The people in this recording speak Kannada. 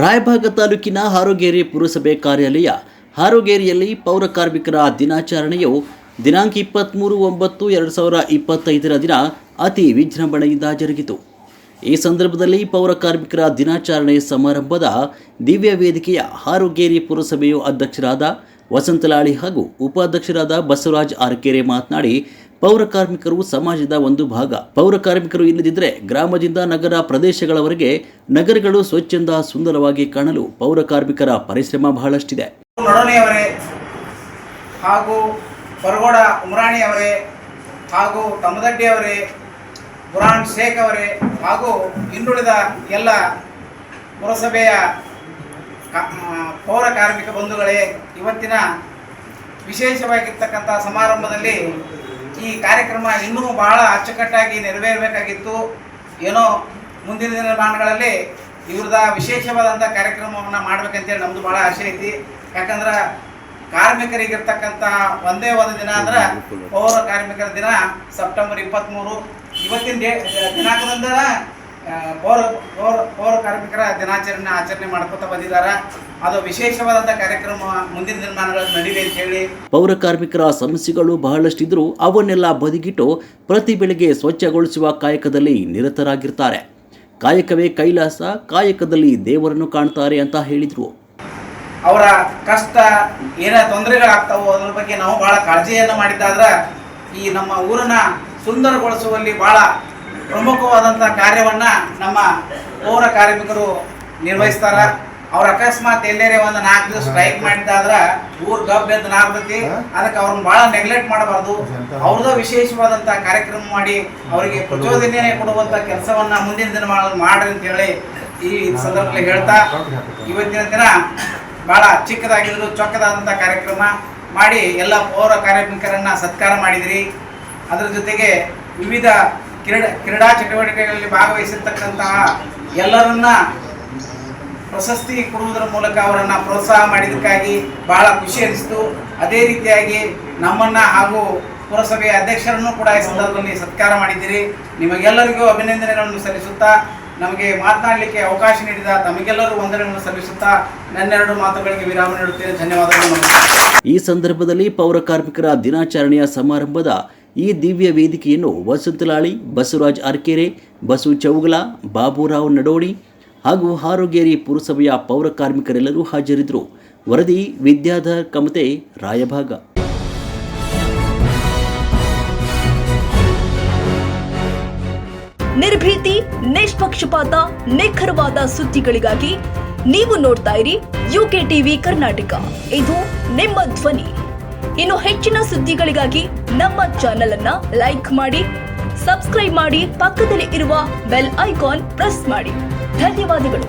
ರಾಯಭಾಗ ತಾಲೂಕಿನ ಹಾರೋಗೇರಿ ಪುರಸಭೆ ಕಾರ್ಯಾಲಯ. ಹಾರೋಗೇರಿಯಲ್ಲಿ ಪೌರ ಕಾರ್ಮಿಕರ ದಿನಾಚರಣೆಯು ದಿನಾಂಕ ಇಪ್ಪತ್ತ್ಮೂರು ಒಂಬತ್ತು ಎರಡು ಸಾವಿರ ಇಪ್ಪತ್ತೈದರ ದಿನ ಅತಿ ವಿಜೃಂಭಣೆಯಿಂದ ಜರುಗಿತು. ಈ ಸಂದರ್ಭದಲ್ಲಿ ಪೌರ ಕಾರ್ಮಿಕರ ದಿನಾಚರಣೆ ಸಮಾರಂಭದ ದಿವ್ಯ ವೇದಿಕೆಯ ಹಾರೋಗೇರಿ ಪುರಸಭೆಯ ಅಧ್ಯಕ್ಷರಾದ ವಸಂತಲಾಳಿ ಹಾಗೂ ಉಪಾಧ್ಯಕ್ಷರಾದ ಬಸವರಾಜ್ ಆರ್ಕೆರೆ ಮಾತನಾಡಿ, ಪೌರ ಕಾರ್ಮಿಕರು ಸಮಾಜದ ಒಂದು ಭಾಗ. ಪೌರ ಕಾರ್ಮಿಕರು ಇಲ್ಲದಿದ್ದರೆ ಗ್ರಾಮದಿಂದ ನಗರ ಪ್ರದೇಶಗಳವರೆಗೆ ನಗರಗಳು ಸ್ವಚ್ಛಂದ ಸುಂದರವಾಗಿ ಕಾಣಲು ಪೌರ ಕಾರ್ಮಿಕರ ಪರಿಶ್ರಮ ಬಹಳಷ್ಟಿದೆ. ಹಾಗೂ ಪರಗೋಡ ಉಮ್ರಾಣಿ ಅವರೇ ಹಾಗೂ ತಮ್ಮದಡ್ಡಿ ಅವರೇ ಬುರಾನ್ ಶೇಖ್ ಅವರೇ ಹಾಗೂ ಇನ್ನುಳಿದ ಎಲ್ಲ ಪುರಸಭೆಯ ಪೌರ ಕಾರ್ಮಿಕ ಬಂಧುಗಳೇ, ಇವತ್ತಿನ ವಿಶೇಷವಾಗಿರ್ತಕ್ಕಂಥ ಸಮಾರಂಭದಲ್ಲಿ ಈ ಕಾರ್ಯಕ್ರಮ ಇನ್ನೂ ಬಹಳ ಅಚ್ಚುಕಟ್ಟಾಗಿ ನೆರವೇರಬೇಕಾಗಿತ್ತು. ಏನೋ ಮುಂದಿನ ದಿನಮಾನಗಳಲ್ಲಿ ಇವ್ರದ ವಿಶೇಷವಾದಂಥ ಕಾರ್ಯಕ್ರಮವನ್ನು ಮಾಡ್ಬೇಕಂತೇಳಿ ನಮ್ಮದು ಭಾಳ ಆಸೆ ಐತಿ. ಯಾಕಂದ್ರೆ ಕಾರ್ಮಿಕರಿಗಿರ್ತಕ್ಕಂಥ ಒಂದೇ ಒಂದು ದಿನ ಅಂದ್ರೆ ಪೌರ ಕಾರ್ಮಿಕರ ದಿನ, ಸೆಪ್ಟೆಂಬರ್ ಇಪ್ಪತ್ತ್ಮೂರು ಇವತ್ತಿನ ಡೇ ದಿನಾಂಕದಿಂದ ಪೌರ ಪೌರ ಪೌರ ಕಾರ್ಮಿಕರ ದಿನಾಚರಣೆ ಆಚರಣೆ ಮಾಡ್ಕೊತಾ ಬಂದಿದ್ದಾರೆ. ಅದು ವಿಶೇಷವಾದಂಥ ಕಾರ್ಯಕ್ರಮ ಮುಂದಿನ ದಿನಮಾನಗಳಲ್ಲಿ ನಡೀಲಿ ಅಂತ ಹೇಳಿ. ಪೌರ ಕಾರ್ಮಿಕರ ಸಮಸ್ಯೆಗಳು ಬಹಳಷ್ಟಿದ್ರು ಅವನ್ನೆಲ್ಲ ಬದಿಗಿಟ್ಟು ಪ್ರತಿ ಬೆಳಿಗ್ಗೆ ಸ್ವಚ್ಛಗೊಳಿಸುವ ಕಾಯಕದಲ್ಲಿ ನಿರತರಾಗಿರ್ತಾರೆ. ಕಾಯಕವೇ ಕೈಲಾಸ ಕಾಯಕದಲ್ಲಿ ದೇವರನ್ನು ಕಾಣ್ತಾರೆ ಅಂತ ಹೇಳಿದರು. ಅವರ ಕಷ್ಟ ಏನೇ ತೊಂದರೆಗಳಾಗ್ತಾವೋ ಅದ್ರ ಬಗ್ಗೆ ನಾವು ಭಾಳ ಕಾಳಜಿಯನ್ನು ಮಾಡಿದ್ದಾದ್ರೆ ಈ ನಮ್ಮ ಊರನ್ನ ಸುಂದರಗೊಳಿಸುವಲ್ಲಿ ಭಾಳ ಪ್ರಮುಖವಾದಂಥ ಕಾರ್ಯವನ್ನ ನಮ್ಮ ಪೌರ ಕಾರ್ಮಿಕರು ನಿರ್ವಹಿಸ್ತಾರ. ಅವ್ರ ಅಕಸ್ಮಾತ್ ಎಲ್ಲೇರೆ ಒಂದು ನಾಲ್ಕು ದಿವಸ ಸ್ಟ್ರೈಕ್ ಮಾಡಿದ್ದಾದ್ರೆ ಊರ್ ಗಬ್ ಎದ್ದು ನಾರ್ತೈತಿ ಅದಕ್ಕೆ ಅವ್ರನ್ನ ಭಾಳ ನೆಗ್ಲೆಕ್ಟ್ ಮಾಡಬಾರ್ದು. ಅವ್ರದ್ದು ವಿಶೇಷವಾದಂಥ ಕಾರ್ಯಕ್ರಮ ಮಾಡಿ ಅವರಿಗೆ ಪ್ರಚೋದನೆ ಕೊಡುವಂಥ ಕೆಲಸವನ್ನ ಮುಂದಿನ ದಿನ ಮಾಡ್ರಿ ಅಂತ ಹೇಳಿ ಈ ಸಂದರ್ಭದಲ್ಲಿ ಹೇಳ್ತಾ ಇವತ್ತಿನ ದಿನ ಬಹಳ ಚಿಕ್ಕದಾಗಿದ್ರು ಚೊಕ್ಕದಾದಂಥ ಕಾರ್ಯಕ್ರಮ ಮಾಡಿ ಎಲ್ಲ ಪೌರ ಕಾರ್ಮಿಕರನ್ನ ಸತ್ಕಾರ ಮಾಡಿದಿರಿ. ಅದರ ಜೊತೆಗೆ ವಿವಿಧ ಕ್ರೀಡಾ ಕ್ರೀಡಾ ಚಟುವಟಿಕೆಗಳಲ್ಲಿ ಭಾಗವಹಿಸಿರ್ತಕ್ಕಂತಹ ಎಲ್ಲರನ್ನ ಪ್ರಶಸ್ತಿ ಕೊಡುವುದರ ಮೂಲಕ ಅವರನ್ನ ಪ್ರೋತ್ಸಾಹ ಮಾಡಿದ್ದಕ್ಕಾಗಿ ಬಹಳ ಖುಷಿ ಅನಿಸ್ತು. ಅದೇ ರೀತಿಯಾಗಿ ನಮ್ಮನ್ನ ಹಾಗೂ ಪುರಸಭೆಯ ಅಧ್ಯಕ್ಷರನ್ನು ಕೂಡ ಈ ಸಂದರ್ಭದಲ್ಲಿ ಸತ್ಕಾರ ಮಾಡಿದ್ದೀರಿ. ನಿಮಗೆಲ್ಲರಿಗೂ ಅಭಿನಂದನೆಗಳನ್ನು ಸಲ್ಲಿಸುತ್ತಾ, ನಮಗೆ ಮಾತನಾಡಲಿಕ್ಕೆ ಅವಕಾಶ ನೀಡಿದ ತಮಗೆಲ್ಲರೂ ವಂದನೆಗಳನ್ನು ಸಲ್ಲಿಸುತ್ತಾ, ನನ್ನೆರಡು ಮಾತುಗಳಿಗೆ ವಿರಾಮ ನೀಡುತ್ತೇನೆ. ಧನ್ಯವಾದಗಳು. ಈ ಸಂದರ್ಭದಲ್ಲಿ ಪೌರ ಕಾರ್ಮಿಕರ ದಿನಾಚರಣೆಯ ಸಮಾರಂಭದ ಈ ದಿವ್ಯ ವೇದಿಕೆಯನ್ನು ವಸಂತಲಾಳಿ, ಬಸವರಾಜ್ ಅರ್ಕೆರೆ ಬಸು ಚೌಗಲ, ಬಾಬುರಾವ್ ನಡೋಡಿ ಹಾಗೂ ಹಾರೋಗೇರಿ ಪುರಸಭೆಯ ಪೌರ ಕಾರ್ಮಿಕರೆಲ್ಲರೂ ಹಾಜರಿದ್ದರು. ವರದಿ ವಿದ್ಯಾಧರ್ ಕಮತೆ, ರಾಯಭಾಗ. ನಿರ್ಭೀತಿ, ನಿಷ್ಪಕ್ಷಪಾತ, ನಿಖರವಾದ ಸುದ್ದಿಗಳಿಗಾಗಿ ನೀವು ನೋಡ್ತಾ ಇರಿ ಯುಕೆ ಟಿವಿ ಕರ್ನಾಟಕ. ಇದು ನಿಮ್ಮ ಧ್ವನಿ. ಇನ್ನು ಹೆಚ್ಚಿನ ಸುದ್ದಿಗಳಿಗಾಗಿ ನಮ್ಮ ಚಾನೆಲ್ ಅನ್ನ ಲೈಕ್ ಮಾಡಿ ಸಬ್ಸ್ಕ್ರೈಬ್ ಮಾಡಿ, ಪಕ್ಕದಲ್ಲಿ ಇರುವ ಬೆಲ್ ಐಕಾನ್ ಪ್ರೆಸ್ ಮಾಡಿ. ಧನ್ಯವಾದಗಳು.